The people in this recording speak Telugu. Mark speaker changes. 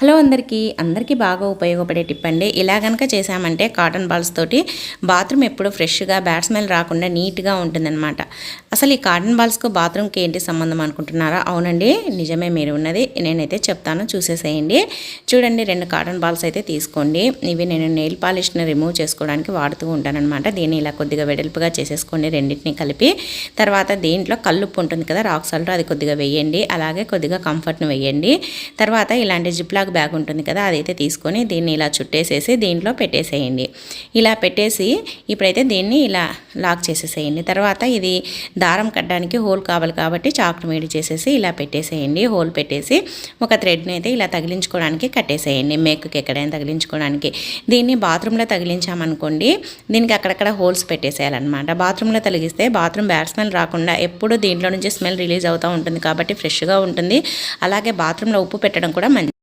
Speaker 1: హలో అందరికీ అందరికీ బాగా ఉపయోగపడే టిప్ అండి. ఇలా కనుక చేసామంటే కాటన్ బాల్స్ తోటి బాత్రూమ్ ఎప్పుడు ఫ్రెష్గా బ్యాడ్ స్మెల్ రాకుండా నీట్గా ఉంటుందన్నమాట. అసలు ఈ కాటన్ బాల్స్కు బాత్రూమ్కి ఏంటి సంబంధం అనుకుంటున్నారా? అవునండి నిజమే మీరు ఉన్నది. నేనైతే చెప్తాను చూసేసేయండి. చూడండి రెండు కాటన్ బాల్స్ అయితే తీసుకోండి. ఇవి నేను నెయిల్ పాలిష్ని రిమూవ్ చేసుకోవడానికి వాడుతూ ఉంటానన్నమాట. దీన్ని ఇలా కొద్దిగా వెడల్పుగా చేసేసుకోండి రెండింటిని కలిపి. తర్వాత దీంట్లో కల్లుప్పు ఉంటుంది కదా రాక్ సాల్ట్ అది కొద్దిగా వేయండి. అలాగే కొద్దిగా కంఫర్ట్ను వేయండి. తర్వాత ఇలాంటి జిప్లాగ్ జిప్లాక్ బ్యాగ్ ఉంటుంది కదా అదైతే తీసుకొని దీన్ని ఇలా చుట్టేసేసి దీంట్లో పెట్టేసేయండి. ఇలా పెట్టేసి ఇప్పుడైతే దీన్ని ఇలా లాక్ చేసేసేయండి. తర్వాత ఇది దారం కట్టడానికి హోల్ కావాలి కాబట్టి చాకును వేడి చేసేసి ఇలా పెట్టేసేయండి. హోల్ పెట్టేసి ఒక థ్రెడ్ని అయితే ఇలా తగిలించుకోవడానికి కట్టేసేయండి. మేకుకి ఎక్కడైనా తగిలించుకోవడానికి. దీన్ని బాత్రూంలో తగిలించామనుకోండి దీనికి అక్కడక్కడ హోల్స్ పెట్టేసేయాలన్నమాట. బాత్రూంలో తగిలిస్తే బాత్రూమ్ బ్యాడ్ స్మెల్ రాకుండా ఎప్పుడు దీంట్లో నుంచి స్మెల్ రిలీజ్ అవుతూ ఉంటుంది కాబట్టి ఫ్రెష్గా ఉంటుంది. అలాగే బాత్రూంలో ఉప్పు పెట్టడం కూడా మంచి